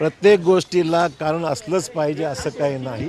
प्रत्येक गोष्टीला कारण असलंच पाहिजे असं काही नाही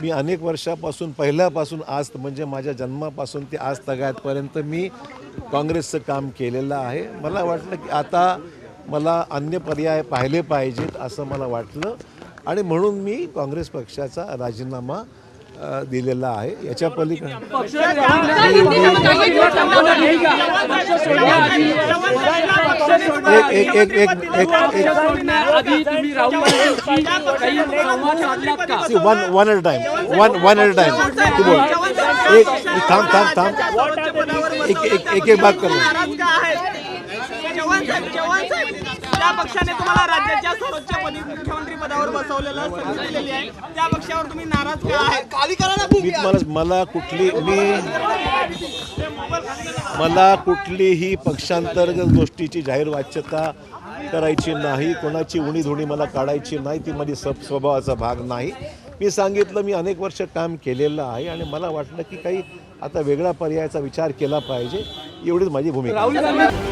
मी अनेक वर्षापासून पहिल्यापासून आज म्हणजे माझ्या जन्मापासून ते आज तगायतपर्यंत मी काँग्रेसचं काम केलेलं आहे मला वाटलं की आता मला अन्य पर्याय पाहिले पाहिजेत असं मला वाटलं आणि म्हणून मी काँग्रेस पक्षाचा राजीनामा दिलेला आहे याच्या पलीकडे एक एक एक एक एक एक आधी तुम्ही राहुल गांधींशी काही संवाद साधलात का। One one eight time one one eight time तू बोल एक एक थांब थांब थांब एक एक एक एक बात करू। त्या पक्षाने तुम्हाला राज्याच्या सर्वोच्च पदी मुख्यमंत्री पदावर बसवलेलं संधी दिलेली आहे. त्या पक्षावर तुम्ही नाराज़ का आहेत? मी तुम्हाला मला कुठली मी मला कुठलीही पक्षांतर्गत गोष्टीची जाहीर वाच्यता करायची नाही कोणाची उणीधुणी मला काढायची नाही ती माझी सब स्वभावाचा भाग नाही. मी सांगितलं मी अनेक वर्ष काम केलेलं आहे आणि मला वाटलं की काही आता वेगळ्या पर्यायाचा विचार केला पाहिजे एवढीच माझी भूमिका